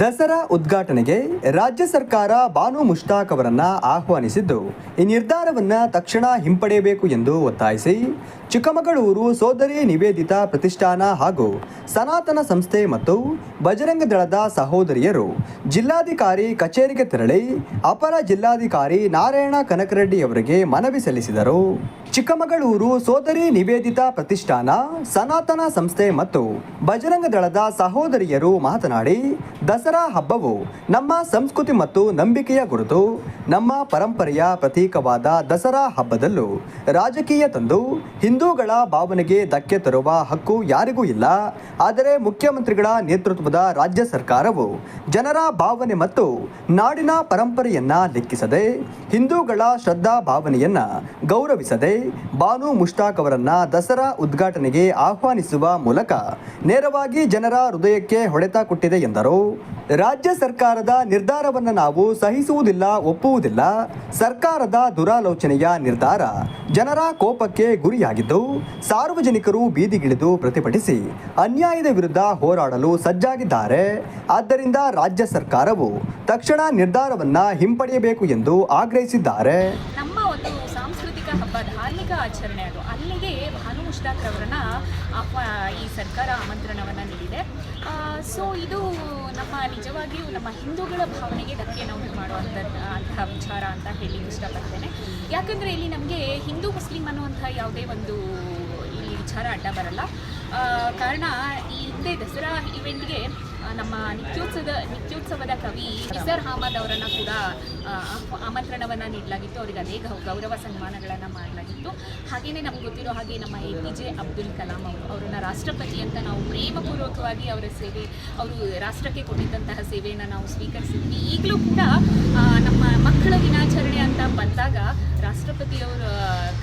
ದಸರಾ ಉದ್ಘಾಟನೆಗೆ ರಾಜ್ಯ ಸರ್ಕಾರ ಬಾನು ಮುಷ್ತಾಕ್ ಅವರನ್ನ ಆಹ್ವಾನಿಸಿದ್ದು. ಈ ನಿರ್ಧಾರವನ್ನು ತಕ್ಷಣ ಹಿಂಪಡೆಯಬೇಕು ಎಂದು ಒತ್ತಾಯಿಸಿ ಚಿಕ್ಕಮಗಳೂರು ಸೋದರಿ ನಿವೇದಿತಾ ಪ್ರತಿಷ್ಠಾನ ಹಾಗೂ ಸನಾತನ ಸಂಸ್ಥೆ ಮತ್ತು ಬಜರಂಗ ದಳದ ಸಹೋದರಿಯರು ಜಿಲ್ಲಾಧಿಕಾರಿ ಕಚೇರಿಗೆ ತೆರಳಿ ಅಪರ ಜಿಲ್ಲಾಧಿಕಾರಿ ನಾರಾಯಣ ಕನಕರೆಡ್ಡಿ ಅವರಿಗೆ ಮನವಿ ಸಲ್ಲಿಸಿದರು. ಚಿಕ್ಕಮಗಳೂರು ಸೋದರಿ ನಿವೇದಿತಾ ಪ್ರತಿಷ್ಠಾನ, ಸನಾತನ ಸಂಸ್ಥೆ ಮತ್ತು ಬಜರಂಗ ದಳದ ಸಹೋದರಿಯರು ಮಾತನಾಡಿ, ದಸರಾ ಹಬ್ಬವು ನಮ್ಮ ಸಂಸ್ಕೃತಿ ಮತ್ತು ನಂಬಿಕೆಯ ಗುರುತು. ನಮ್ಮ ಪರಂಪರೆಯ ಪ್ರತೀಕವಾದ ದಸರಾ ಹಬ್ಬದಲ್ಲೂ ರಾಜಕೀಯ ತಂದು ಹಿಂದೂಗಳ ಭಾವನೆಗೆ ಧಕ್ಕೆ ತರುವ ಹಕ್ಕು ಯಾರಿಗೂ ಇಲ್ಲ. ಆದರೆ ಮುಖ್ಯಮಂತ್ರಿಗಳ ನೇತೃತ್ವದ ರಾಜ್ಯ ಸರ್ಕಾರವು ಜನರ ಭಾವನೆ ಮತ್ತು ನಾಡಿನ ಪರಂಪರೆಯನ್ನ ಲೆಕ್ಕಿಸದೆ, ಹಿಂದೂಗಳ ಶ್ರದ್ಧಾ ಭಾವನೆಯನ್ನ ಗೌರವಿಸದೆ, ಬಾನು ಮುಷ್ತಾಕ್ ಅವರನ್ನ ದಸರಾ ಉದ್ಘಾಟನೆಗೆ ಆಹ್ವಾನಿಸುವ ಮೂಲಕ ನೇರವಾಗಿ ಜನರ ಹೃದಯಕ್ಕೆ ಹೊಡೆತ ಕೊಟ್ಟಿದೆ ಎಂದರು. ರಾಜ್ಯ ಸರ್ಕಾರದ ನಿರ್ಧಾರವನ್ನು ನಾವು ಸಹಿಸುವುದಿಲ್ಲ, ಒಪ್ಪುವುದಿಲ್ಲ. ಸರ್ಕಾರದ ದುರಾಲೋಚನೆಯ ನಿರ್ಧಾರ ಜನರ ಕೋಪಕ್ಕೆ ಗುರಿಯಾಗಿದ್ದು, ಸಾರ್ವಜನಿಕರು ಬೀದಿಗಿಳಿದು ಪ್ರತಿಭಟಿಸಿ ಅನ್ಯಾಯದ ವಿರುದ್ಧ ಹೋರಾಡಲು ಸಜ್ಜಾಗಿದ್ದಾರೆ. ಆದ್ದರಿಂದ ರಾಜ್ಯ ಸರ್ಕಾರವು ತಕ್ಷಣ ನಿರ್ಧಾರವನ್ನು ಹಿಂಪಡೆಯಬೇಕು ಎಂದು ಆಗ್ರಹಿಸಿದ್ದಾರೆ. ಧಾರ್ಮಿಕ ಆಚರಣೆ ಅದು. ಅಲ್ಲಿಗೆ ಭಾನು ಮುಷ್ತಾಕ್ ಅವರನ್ನ ಈ ಸರ್ಕಾರ ಆಮಂತ್ರಣವನ್ನು ನೀಡಿದೆ. ಸೊ ಇದು ನಮ್ಮ ನಿಜವಾಗಿಯೂ ನಮ್ಮ ಹಿಂದೂಗಳ ಭಾವನೆಗೆ ಧಕ್ಕೆಯನ್ನು ಉಂಟು ಮಾಡುವಂಥ ಅಂತಹ ವಿಚಾರ ಅಂತ ಹೇಳಿ ಇಷ್ಟಪಡ್ತೇನೆ. ಯಾಕಂದರೆ ಇಲ್ಲಿ ನಮಗೆ ಹಿಂದೂ ಮುಸ್ಲಿಂ ಅನ್ನುವಂಥ ಯಾವುದೇ ಒಂದು ಇಲ್ಲಿ ವಿಚಾರ ಅಡ್ಡ ಬರಲ್ಲ. ಕಾರಣ ಈ ಹಿಂದೆ ದಸರಾ ಇವೆಂಟ್ಗೆ ನಮ್ಮ ನಿತ್ಯೋತ್ಸವದ ನಿತ್ಯೋತ್ಸವದ ಕವಿ ನಿಸರ್ ಅಹಮದ್ ಅವರನ್ನು ಕೂಡ ಆಮಂತ್ರಣವನ್ನು ನೀಡಲಾಗಿತ್ತು. ಅವರಿಗೆ ಅನೇಕ ಗೌರವ ಸನ್ಮಾನಗಳನ್ನು ಮಾಡಲಾಗಿತ್ತು. ಹಾಗೆಯೇ ನಮ್ಗೆ ಗೊತ್ತಿರೋ ಹಾಗೆ ನಮ್ಮ A P J Abdul Kalam ಅವರು, ಅವರನ್ನ ರಾಷ್ಟ್ರಪತಿ ಅಂತ ನಾವು ಪ್ರೇಮಪೂರ್ವಕವಾಗಿ ಅವರ ಸೇವೆ, ಅವರು ರಾಷ್ಟ್ರಕ್ಕೆ ಕೊಟ್ಟಿದ್ದಂತಹ ಸೇವೆಯನ್ನು ನಾವು ಸ್ವೀಕರಿಸಿದ್ವಿ. ಈಗಲೂ ಕೂಡ ನಮ್ಮ ಮಕ್ಕಳ ದಿನಾಚರಣೆ ಅಂತ ಬಂದಾಗ ರಾಷ್ಟ್ರಪತಿಯವರ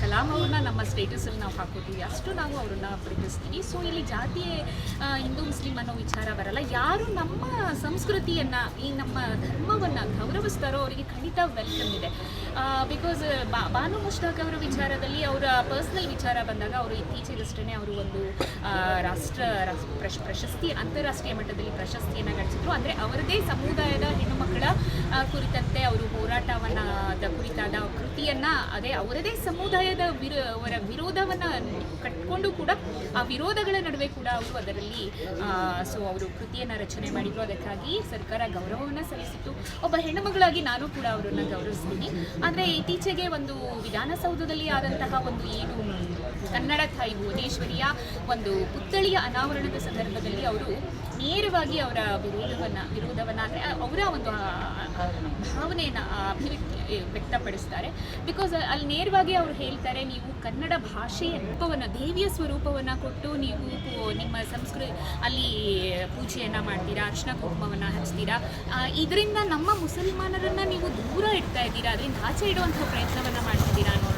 ಕಲಾಂ ಅವ್ರನ್ನ ನಮ್ಮ ಸ್ಟೇಟಸಲ್ಲಿ ನಾವು ಹಾಕೋತೀವಿ. ಅಷ್ಟು ನಾವು ಅವ್ರನ್ನ ಪ್ರೀತಿಸ್ತೀವಿ. ಸೊ ಇಲ್ಲಿ ಜಾತಿ ಆ, ಹಿಂದೂ ಮುಸ್ಲಿಂ ಅನ್ನೋ ವಿಚಾರ ಬರಲ್ಲ. ಯಾರು ನಮ್ಮ ಸಂಸ್ಕೃತಿಯನ್ನು ಈ ನಮ್ಮ ಧರ್ಮವನ್ನು ಗೌರವಿಸ್ತಾರೋ ಅವರಿಗೆ ಖಂಡಿತ ವೆಲ್ಕಮ್ ಇದೆ. ಬಿಕಾಸ್ ಬಾನು ಮುಷ್ತಾಕ್ ಅವರ ವಿಚಾರದಲ್ಲಿ ಅವರ ಪರ್ಸ್ನಲ್ ವಿಚಾರ ಬಂದಾಗ ಅವರು ಇತ್ತೀಚೆಗಷ್ಟೇ ಅವರು ಒಂದು ರಾಷ್ಟ್ರ ಪ್ರಶ್- ಪ್ರಶಸ್ತಿ ಅಂತಾರಾಷ್ಟ್ರೀಯ ಮಟ್ಟದಲ್ಲಿ ಪ್ರಶಸ್ತಿಯನ್ನು ಗಳಿಸಿದ್ರು. ಅಂದರೆ ಅವರದೇ ಸಮುದಾಯದ ಹೆಣ್ಣುಮಕ್ಕಳ ಕುರಿತಂತೆ ಅವರು ಹೋರಾಟವನ್ನು ಕುರಿತಾದ ಕೃತಿಯನ್ನು ಅದೇ ಅವರದೇ ಸಮುದಾಯದ ವಿರೋ, ಅವರ ವಿರೋಧವನ್ನು ಕಟ್ಕೊಂಡು ಕೂಡ ಆ ವಿರೋಧಗಳ ನಡುವೆ ಕೂಡ ಅವರು ಅದರಲ್ಲಿ ಸೊ ಅವರು ಕೃತಿಯನ್ನು ರಚನೆ ಮಾಡಿದ್ರು. ಅದಕ್ಕಾಗಿ ಸರ್ಕಾರ ಗೌರವವನ್ನು ಸಲ್ಲಿಸಿತ್ತು. ಒಬ್ಬ ಹೆಣ್ಣುಮಗಳಾಗಿ ನಾನು ಕೂಡ ಅವರನ್ನು ಗೌರವಿಸ್ತೀನಿ. ಆದರೆ ಇತ್ತೀಚೆಗೆ ಒಂದು ವಿಧಾನಸೌಧದಲ್ಲಿ ಆದಂತಹ ಒಂದು ಏನು ಕನ್ನಡ ತಾಯಿ ಭುವನೇಶ್ವರಿಯ ಒಂದು ಪುತ್ಥಳಿಯ ಅನಾವರಣದ ಸಂದರ್ಭದಲ್ಲಿ ಅವರು ನೇರವಾಗಿ ಅವರ ವಿರೋಧವನ್ನ ವಿರೋಧವನ್ನ ಅಂದರೆ ಅವರ ಒಂದು ಭಾವನೆಯನ್ನು ಅಭಿವ್ಯಕ್ತಿ ವ್ಯಕ್ತಪಡಿಸ್ತಾರೆ. ಬಿಕಾಸ್ ಅಲ್ಲಿ ನೇರವಾಗಿ ಅವರು ಹೇಳ್ತಾರೆ, ನೀವು ಕನ್ನಡ ಭಾಷೆಯ ರೂಪವನ್ನು, ದೇವಿಯ ಸ್ವರೂಪವನ್ನು ಕೊಟ್ಟು ನೀವು ನಿಮ್ಮ ಸಂಸ್ಕೃತಿ ಅಲ್ಲಿ ಪೂಜೆಯನ್ನು ಮಾಡ್ತೀರಾ, ಅರ್ಶನ ಕುಂಕುಮವನ್ನು ಹಚ್ತೀರಾ ಇದರಿಂದ ನಮ್ಮ ಮುಸಲ್ಮಾನರನ್ನು ನೀವು ದೂರ ಇಡ್ತಾ ಇದ್ದೀರಾ, ಅದರಿಂದ ಆಚೆ ಇಡುವಂಥ ಪ್ರಯತ್ನವನ್ನು ಮಾಡ್ತಿದ್ದೀರಾ ಅನ್ನೋ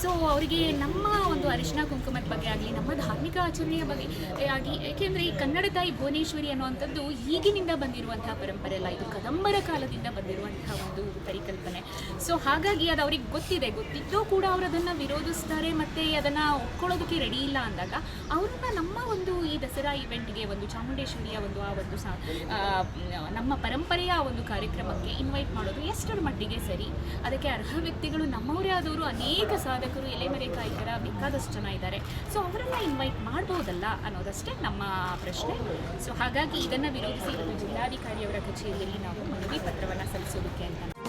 ಸೊ ಅವರಿಗೆ ನಮ್ಮ ಒಂದು ಅರಿಶಿನ ಕುಂಕುಮದ ಬಗ್ಗೆ ಆಗಲಿ, ನಮ್ಮ ಧಾರ್ಮಿಕ ಆಚರಣೆಯ ಬಗ್ಗೆ ಆಗಲಿ, ಏಕೆಂದರೆ ಈ ಕನ್ನಡ ತಾಯಿ ಭುವನೇಶ್ವರಿ ಅನ್ನುವಂಥದ್ದು ಈಗಿನಿಂದ ಬಂದಿರುವಂತಹ ಪರಂಪರೆ ಅಲ್ಲ, ಇದು ಕದಂಬರ ಕಾಲದಿಂದ ಬಂದಿರುವಂತಹ ಒಂದು ಪರಿಕಲ್ಪನೆ. ಸೊ ಹಾಗಾಗಿ ಅದು ಅವ್ರಿಗೆ ಗೊತ್ತಿದೆ, ಗೊತ್ತಿದ್ದೂ ಕೂಡ ಅವರು ಅದನ್ನು ವಿರೋಧಿಸ್ತಾರೆ ಮತ್ತು ಅದನ್ನು ಒಪ್ಕೊಳ್ಳೋದಕ್ಕೆ ರೆಡಿ ಇಲ್ಲ ಅಂದಾಗ ಅವರನ್ನು ನಮ್ಮ ಒಂದು ಈ ದಸರಾ ಇವೆಂಟ್ಗೆ ಒಂದು ಚಾಮುಂಡೇಶ್ವರಿಯ ಒಂದು ಆ ಒಂದು ಸಾ ನಮ್ಮ ಪರಂಪರೆಯ ಒಂದು ಕಾರ್ಯಕ್ರಮಕ್ಕೆ ಇನ್ವೈಟ್ ಮಾಡೋದು ಎಷ್ಟರ ಮಟ್ಟಿಗೆ ಸರಿ. ಅದಕ್ಕೆ ಅರ್ಹ ವ್ಯಕ್ತಿಗಳು ನಮ್ಮವರೇ ಆದವರು ಅನೇಕ ಸಾಧಕರು ಎಲೆಮರೆಕಾಯಿಕರ ಬೇಕಾದಷ್ಟು ಜನ ಇದ್ದಾರೆ. ಸೊ ಅವರೆಲ್ಲ ಇನ್ವೈಟ್ ಮಾಡ್ಬೋದಲ್ಲ ಅನ್ನೋದಷ್ಟೇ ನಮ್ಮ ಪ್ರಶ್ನೆ. ಸೊ ಹಾಗಾಗಿ ಇದನ್ನು ವಿರೋಧಿಸಿ ಜಿಲ್ಲಾಧಿಕಾರಿಯವರ ಕಚೇರಿಯಲ್ಲಿ ನಾವು ಮನವಿ ಪತ್ರವನ್ನು ಸಲ್ಲಿಸೋದಕ್ಕೆ ಅಂತ.